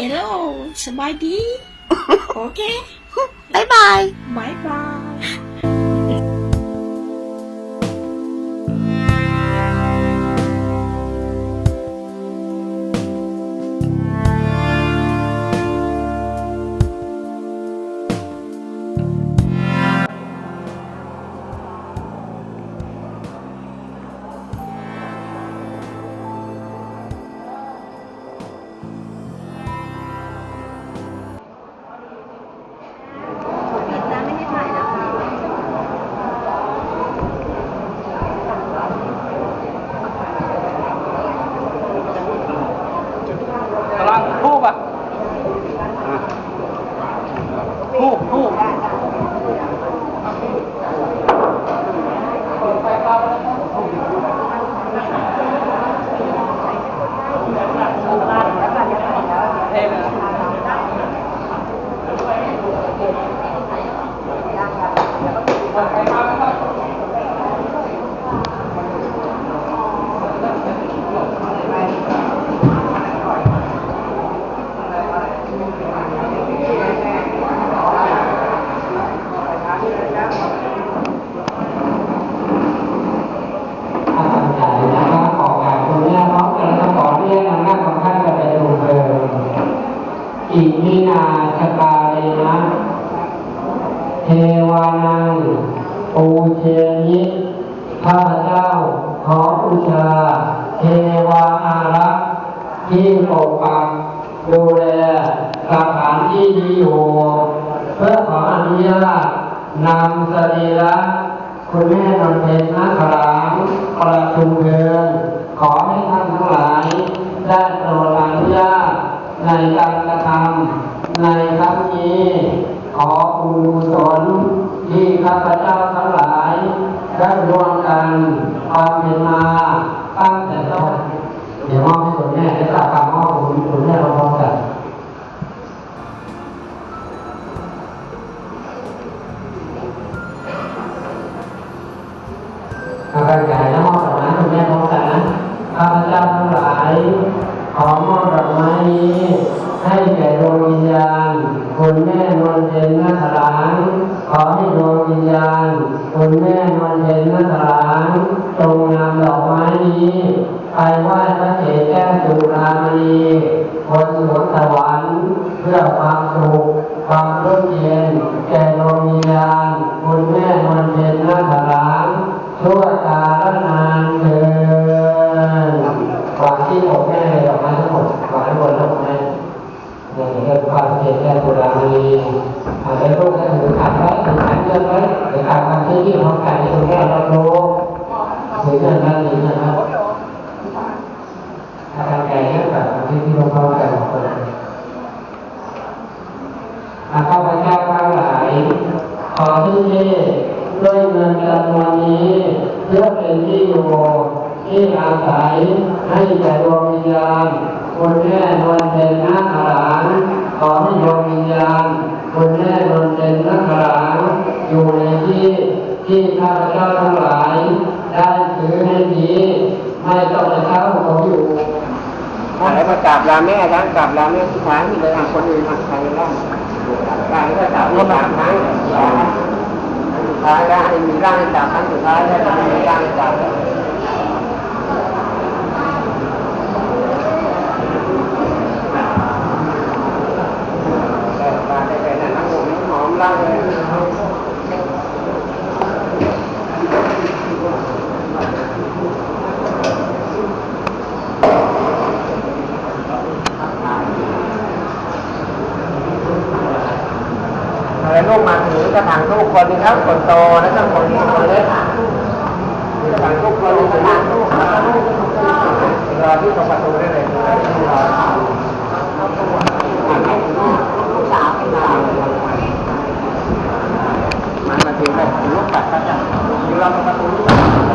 ฮัลโหลสบายดี โอเคบ๊ายบายบายบาย อิมินาชกาเลนะ เทวานังปูเชยิข้าพเจ้าขอบูชา เทวาอารักษ์ที่ปกปักดูแลสถานที่นี้อยู่ เพื่อขออนุญาตนำสรีระคุณแม่นนเพ็ญนาครามประชุมเพลิงขอให้ท่านทั้งหลายได้โปรด ในการกระทำในครั้งนี้ ขอบุญกุศลที่ข้าพเจ้าทั้งหลายได้ร่วมกันความเป็นมาตั้งแต่ต้นเดี๋ยวมอบให้คุณแม่ได้กลับคำมอบคุณคุณแม่เราพร้อมกันอาการ นี้ ให้แก่ดวงวิญญาณคุณแม่นวลเพ็ญนาคหลานขอให้ดวงวิญญาณคุณแม่นวลเพ็ญนาคหลานจงนำดอกไม้นี้ไปไหว้พระเถรแก้วจุฬามณีบนสวนสวรรค์เพื่อความสุขความร่มเย็นแก่ดวงวิญญาณคุณแม่นวลเพ็ญนาคหลานชั่วกาลนานเถิดวางที่อกแม่เลยดอกไม้ทั้งหมดวางไว้บนอกแม่เนี่ยเรื่องความเพียรแก้ปุรามีอาจจะลูกก็ถือขันไว้ถือขันเงินไว้หรือการทำที่ที่พร้อมกันที่คุณแม่รับรู้ถือเงินนั้นถือเงินนั้นอาการแก่เนี่ยแบบที่ที่พร้อมกันของคนอาข้าพเจ้าทั้งหลาย ขอที่นี่ด้วยเงินจำนวนนี้เพื่อเป็นที่อยู่ ที่อาศัยให้แก่ดวงวิญญาณคุณแม่นวลเพ็ญนาคหลานขอให้ดวงวิญญาณคุณแม่นวลเพ็ญนาคหลานอยู่ในที่ที่ข้าพเจ้าทั้งหลาย ได้ถือให้ดีไม่ต้องไปเข้าเขาอยู่อะไรมากราบลาแม่นะกราบลาแม่ที่ท้ายนี่เลยคนอื่นอะใครบ้างกราบก็กราบก็สามครั้งสองสุดท้ายแล้มีร่างให้จับครั้งสุดท้ายแล้วจะมีร่างให้จับต่ตาได้ไปนั่นน้ำหอมหอมร่างเลย อะไรลูกมาถือกระถาง ลูกคนหนึงครับคนโตแล้วก็คนคนเล็กกระถางลูกคนหนึงรางรอที่ตรงประตูได้เลยรอมามาถึงเลยลูกตัดกันอยู่เราประตูลูก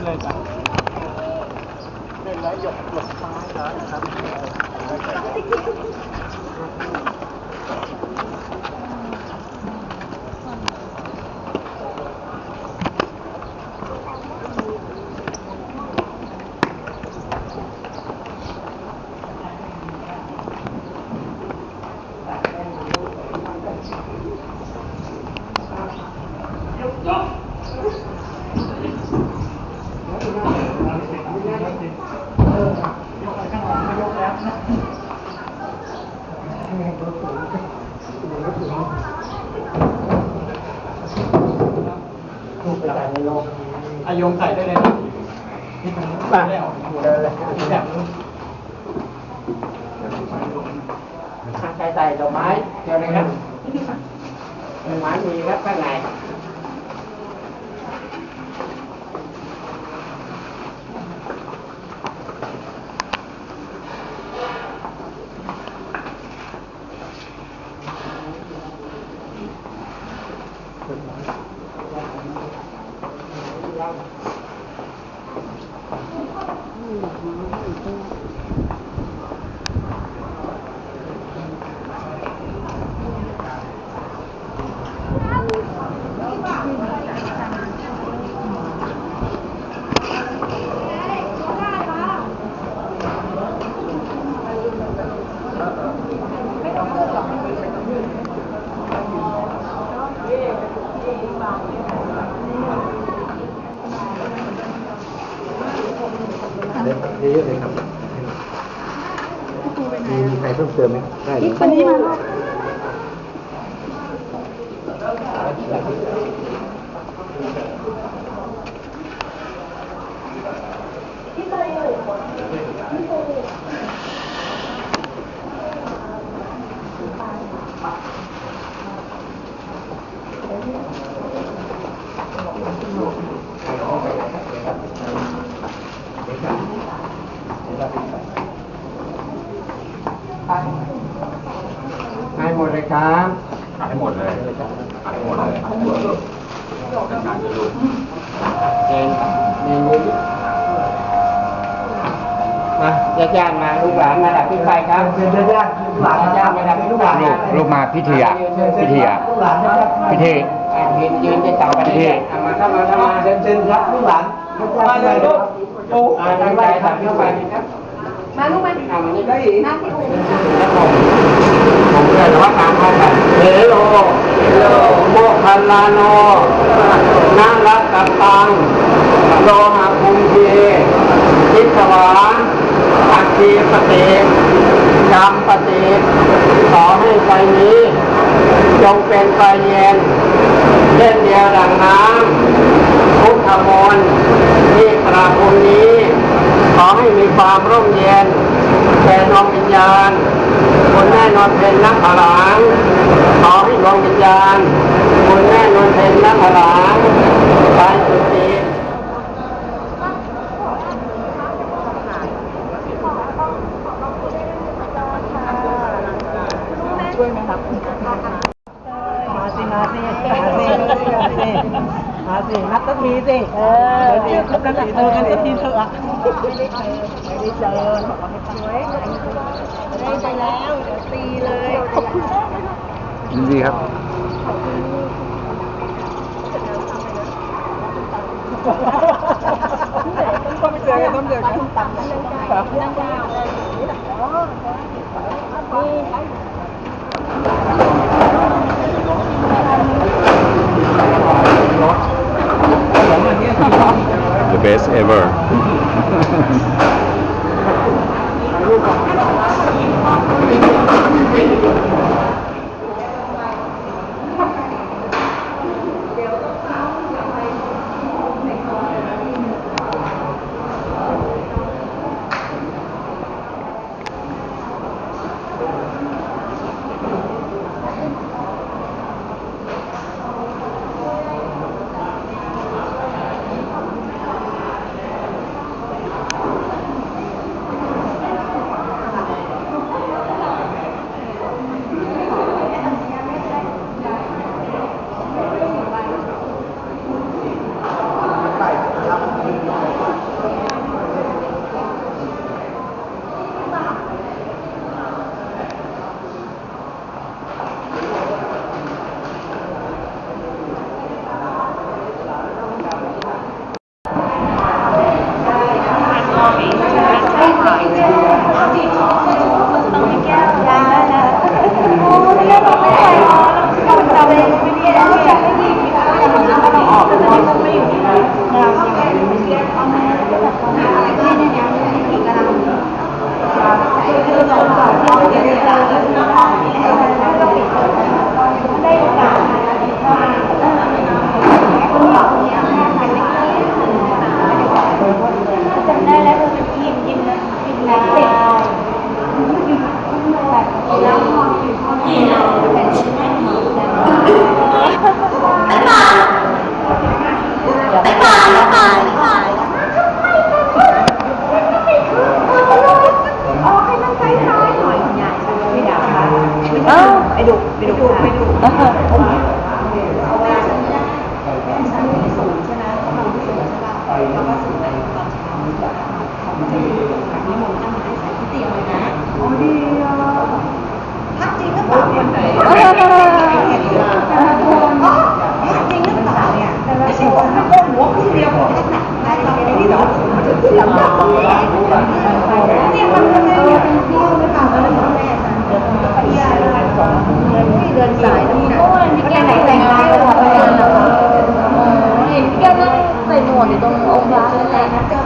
ขึ้นเลยจ้ะเป็นแล้วหยกหยกซ้ายนะครับ อาโยมใส่ได้เลยนะป่ะได้ออกเดินเลยแบบใครใส่ดอกไม้เชิญเลยครับดอกไม้มีครับข้างใน เยอะเลยครับมีมีใครเพิ่มเติมไหมได้เลย วันนี้มา ให้หมดเลยครับ ขายให้หมดเลยขายให้หมดเลย เป็นการจะรู้เองมีนี้มาญาติๆมาลูกหลานมาดับพี่ไฟครับเชิญญาติๆหลานญาติๆมาดับพี่ไฟลูกลูกมาพิธีอะพิธีอะลูกหลานนะครับพิธีอะยืนยืนจะต่อไปเรื่อยๆเอามาเข้ามาเข้ามาเชิญเชิญครับลูกหลานมาเลยลูกปูอ่าตั้งใจดับพี่ไฟครับมาลูกมาเอามานี่ได้อีกนั่งที่อู่ครับผมผมเรียนว่าตามเข้าไปเฮโลโล โมคัลลาโนนารัตตังโลหะคุมเททิสวาอัคคีปฏิยามปฏิขอให้ไฟนี้ จงเป็นไฟเย็นเช่นเดียวดังน้ำพุทธมนต์ที่กราภูนี้ ขอให้มีความร่มเย็นแก่ดวงวิญญาณ คนแน่นอนเป็นนักพลังขอให้ดวงวิญญาณคนแน่นอนเป็นนักพลังไปสุดที มาสิมาสิมาสิมาสินับสักทีสิเออเดี๋ยวนับกันเจอกันสักทีเถอะไม่ได้เจอไม่ได้เจอบอกว่าไม่สวยได้ไปแล้วเดี๋ยวตีเลยขอบคุณ ยินดีครับ ต้องไปเจอกันต้องเจอกันตังค์ครับนั่งยาวเลยนี่ the best ever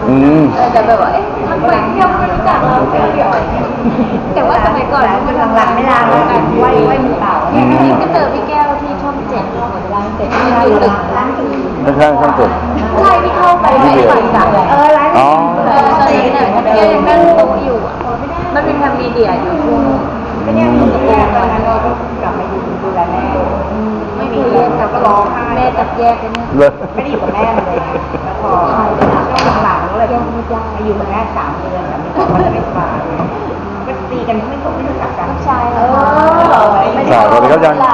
อืมเออแต่แบบว่าเอ๊ะทำไมพี่แก้วไม่รู้จักเราเดี๋ยวแต่ว่าสมัยก่อนมันหลังๆไม่ลาแล้วกันไหว้ไหว้มือเปล่าจริงๆก็เจอพี่แก้วที่ช่องเจ็ดหมดร้านเจ็ดที่อยู่ตึกร้านตึกไม่ใช่ช่างเจ็ดใช่ที่เข้าไปไม่ฝันสักเออร้านอ๋อเออตอนนี้เนี่ยพี่แก้วยังนั่งโต๊ะอยู่อะมันเป็นทางมีเดียอยู่ช่วงไม่ได้อยู่ตะโกนมาแล้วก็กลับมาอยู่ดูแลแม่ไม่มีแยกกับ ร้องแม่จับแยกกันเนี่ยเลยไม่ได้อยู่กับแม่เลยแล้วพอช่วงหลังๆก็เลยต้องอยู่กับแม่สามเดือนแต่ไม่ต้องไม่สบายก็ตีกันไม่ตกไม่รู้จักกันใช่เออสาวสวัสดีครับยังส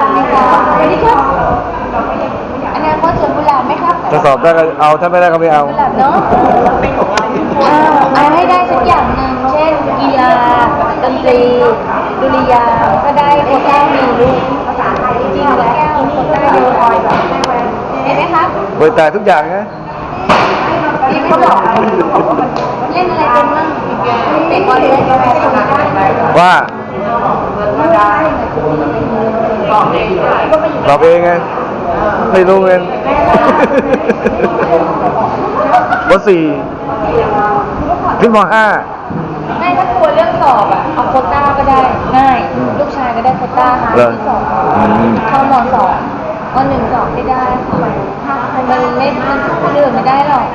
วัสดีครับอนาคตสวนกุหลาบไหมครับถ้าสอบได้ก็เอาถ้าไม่ได้ก็ไม่เอากุหลาบเนาะเออเอาให้ได้สักอย่างหนึ่งเช่นกีฬาดนตรีดุริยางค์ก็ได้โควต้ามีลูก เยอะเห็นไหมครับเว้ยแต่ทุกอย่างนะพี่เขาบอกเล่นอะไรเป็นบ้างเตะบอลเล่นอะไรทำได้ว่าตอบเองไงไม่รู้เงินปสี่ขึ้นมห้าไม่ถ้ากลัวเรื่องสอบอะเอาโควต้าก็ได้ง่ายอืมลูกชายก็ได้โควต้าหาเหรอที่สองอืมเข้ามสอง ก็หนึ่งสองไม่ได้ค่ะมันไม่มันคนอื่นไม่ได้หรอก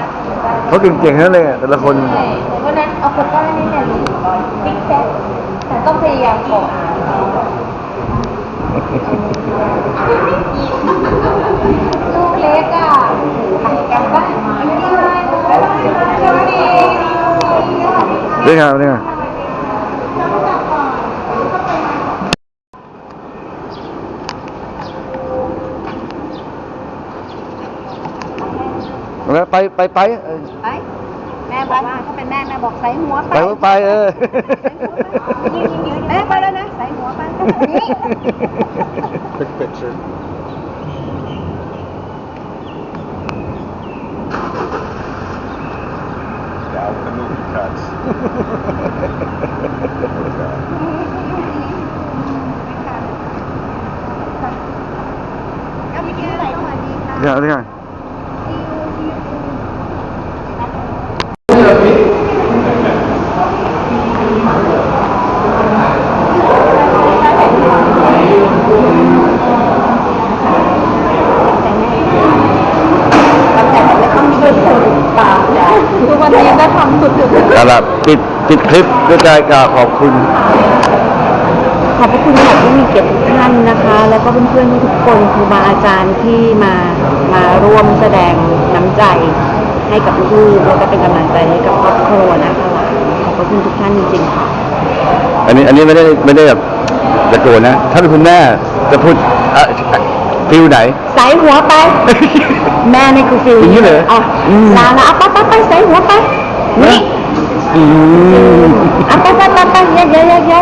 เขาเก่งๆทั้งนั้นเลยอะแต่ละคน ใช่เพราะฉะนั้นเอาโควต้านี่แหละลูกบิ๊กแซ่แต่ต้องพยายามก่อนลูกเล็กอะกลับบ้านไม่ได้เจ้าดีเรื่องอะไรเรื่องอะไรแล้ว ไปไปไปเออไปแม่บอกว่าถ้าเป็นแม่แม่บอกใส่หัวไปไปก็ไปเออแม่ไปแล้วนะใส่หัวไปนี่ Big picture. Yeah, with the movie cuts. Dạ, thế này. ทุกวันนี้ก็ทำสุด เอาล่ะ ปิดปิดคลิปด้วยการกล่าวขอบคุณ ขอบพระคุณค่ะที่มีเกียรติทุกท่านนะคะ แล้วก็เพื่อนๆทุกคนครูบาอาจารย์ที่มามาร่วมแสดงน้ำใจให้กับลูกแล้วก็เป็นกำลังใจให้กับครอบครัวนะคะขอบพระคุณทุกท่านจริงๆค่ะ อันนี้อันนี้ไม่ได้ไม่ได้แบบจะโกรธนะ ถ้าเป็นคุณแม่จะพูดอะฟิลไหน ใส่หัวไป แม่นี่คือฟิลอย่างนี้เลยอะอืมลาละเอาไปไปไปใส่หัวไป นี่ อืมเอาไปไปไปไปแยกแยกแย